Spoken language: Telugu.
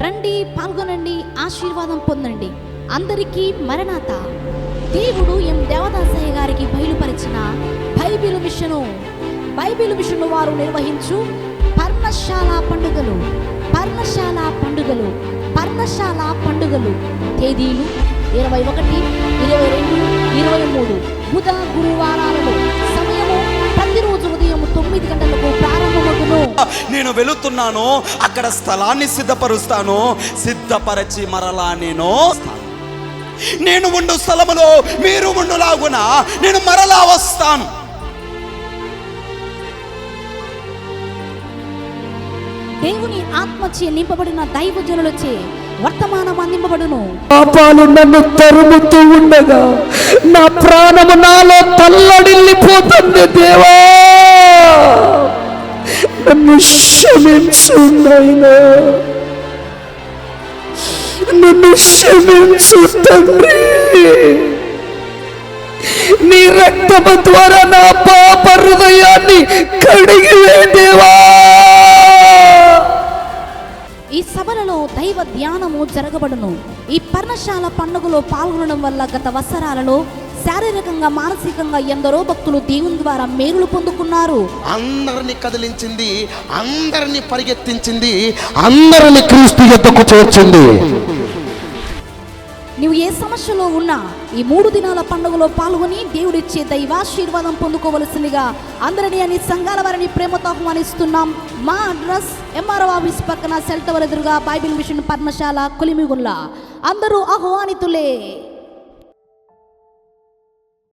రండి పాల్గొనండి ఆశీర్వాదం పొందండి. అందరికీ మరణాత. దేవుడు ఎం దేవదాసయ్య గారికి బయలుపరిచిన బైబిల్ మిషను. బైబిల్ మిషను వారు నిర్వహించు పర్ణశాల పండుగలు. పర్ణశాల పండుగలు. పర్ణశాల పండుగలు. తేదీలు ఇరవై ఒకటి ఇరవై రెండు ఇరవై మూడు. బుధ గురు నేను వెళుతున్నాను అక్కడ స్థలాన్ని సిద్ధపరుస్తాను సిద్ధపరచి మరలా నేను వస్తాను. నేను ఉండు స్థలములో మీరు ఉండులాగున నేను మరలా వస్తాను. దేవుని ఆత్మచే నింపబడిన దైవజనులచే వర్తమానం అందింపబడును పాపాలు నన్ను తరుముతూ ఉండగా నా ప్రాణము నాలో తల్లడిల్లిపోతుంది దేవా. నిన్ను క్షమించు నాయనా నన్ను క్షమించు తండ్రి. నీ రక్తము ద్వారా నా పాప హృదయాన్ని కడిగివే ఈ సభలలో దైవ ధ్యానము జరగబడును. ఈ పర్ణశాల పండుగలో పాల్గొనడం వల్ల గత వత్సరాలలో శారీరకంగా మానసికంగా ఎందరో భక్తులు దేవుని ద్వారా మేలులు పొందుకున్నారు. అందరిని కదిలించింది అందరిని పరిగెత్తించింది అందరిని క్రీస్తు ఎద్దకు చేర్చింది. నువ్వు ఏ సమస్యలో ఉన్నా ఈ మూడు దినాల పండుగలో పాల్గొని దేవుడిచ్చే దైవాశీర్వాదం పొందుకోవలసిందిగా అందరినీ అని సంఘాల వారిని ప్రేమతో ఆహ్వానిస్తున్నాం. మా అడ్రస్ ఎంఆర్ఓ ఆఫీస్ పక్కన సెల్ టవర్ ఎదురుగా బైబిల్ మిషన్ పర్ణశాల కొలిమిగుల్లా అందరూ ఆహ్వానితులే.